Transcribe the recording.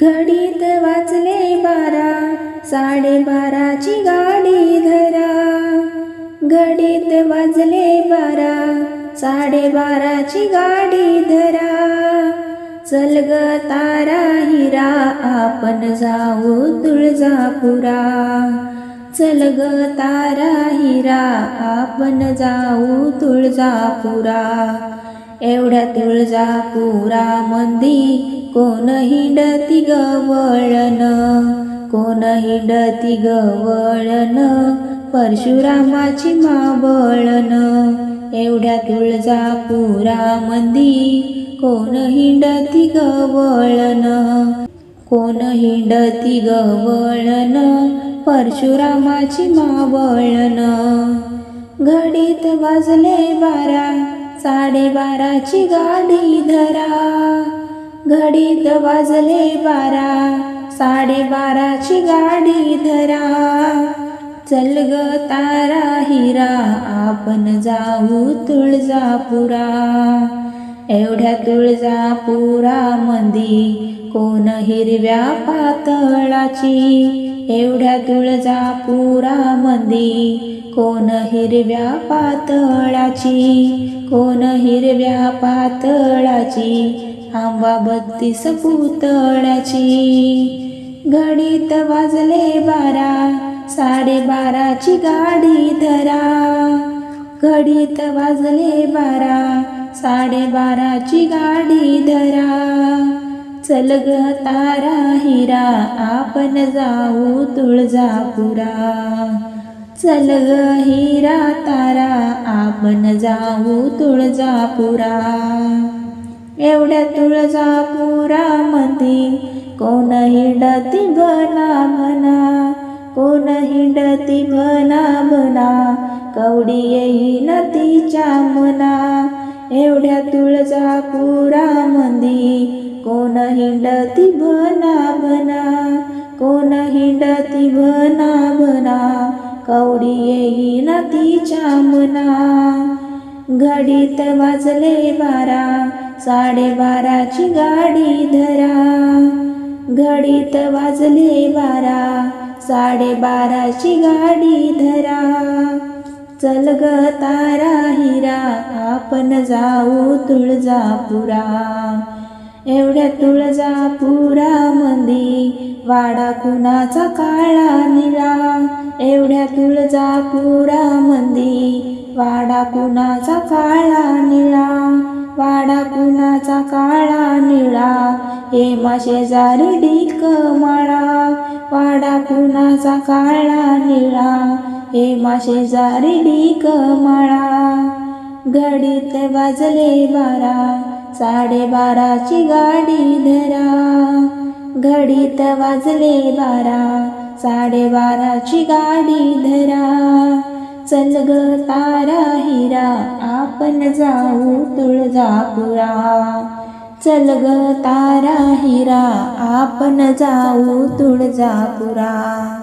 घडीत वाचले बारा साडेबाराची गाडी धरा. घडीत वाजले बारा साडेबाराची गाडी धरा. चल ग तारा हिरा आपण जाऊ तुळजापुरा. चल ग तारा हिरा आपण जाऊ तुळजापुरा. एवढ्या तुळजापुरा मंदी कोण हिंडती गवळण? कोण हिंडती गवळण? परशुरामाची मावळण. एवढ्या तुळजापुरा मंदी कोण हिंडती गवळण? कोण हिंडती गवळण? परशुरामाची मावळण. घडीत वाजले बारा साडेबाराची गाडी धरा. घडीत वाजले बारा. साडेबाराची गाडी धरा. चल ग तारा हिरा आपण जाऊ तुळजापुरा. एवढ्या तुळजापुरा मंदी कोण हिरव्या पातळाची? एवढ्या तुळजापुरा मंदी कोण हिरव्या पातळाची कोण हिरव्या पातळाची आंबा बत्तीस पुतळ्याची. घडीत वाजले बारा साडेबाराची गाडी धरा. घडीत वाजले बारा साडेबाराची गाडी धरा. चल ग तारा हिरा आपण जाऊ तुळजापुरा. चल ग हिरा तारा आपण जाऊ तुळजापुरा. एवढ्या तुळजापुरामध्ये कोण हिंडती भना म्हणा? कोण हिंडती भना म्हणा? कवडी येईन तिच्या मना. एवढ्या तुळजापुरामध्ये कोण हिंडती भना भना कोण हिंडती भना भना कवडी येईना तिच्या मना. घडीत वाजले बारा साडेबाराची गाडी धरा. घडीत वाजले बारा साडेबाराची गाडी धरा. चल ग तारा हिरा आपण जाऊ तुळजापुरा. एवढ्या तुळजापुरा मंदी वाडा कुणाचा काळा निळा? एवढ्या तुळजापुरा मंदी वाडा कुणाचा काळा निळा? वाडा कुणाचा काळा निळा? हे शेजारी जारी डिक माळा. वाडा कुणाचा काळा निळा? हे शेजारी जारी डिक माळा. घडीत वाजले बारा. साडेबाराची गाडी धरा. घडीत वाजले बारा. साडेबाराची गाडी धरा. चल ग तारा हिरा आपण जाऊ तुळजापुरा. चल ग तारा हिरा आपण जाऊ तुळजापुरा.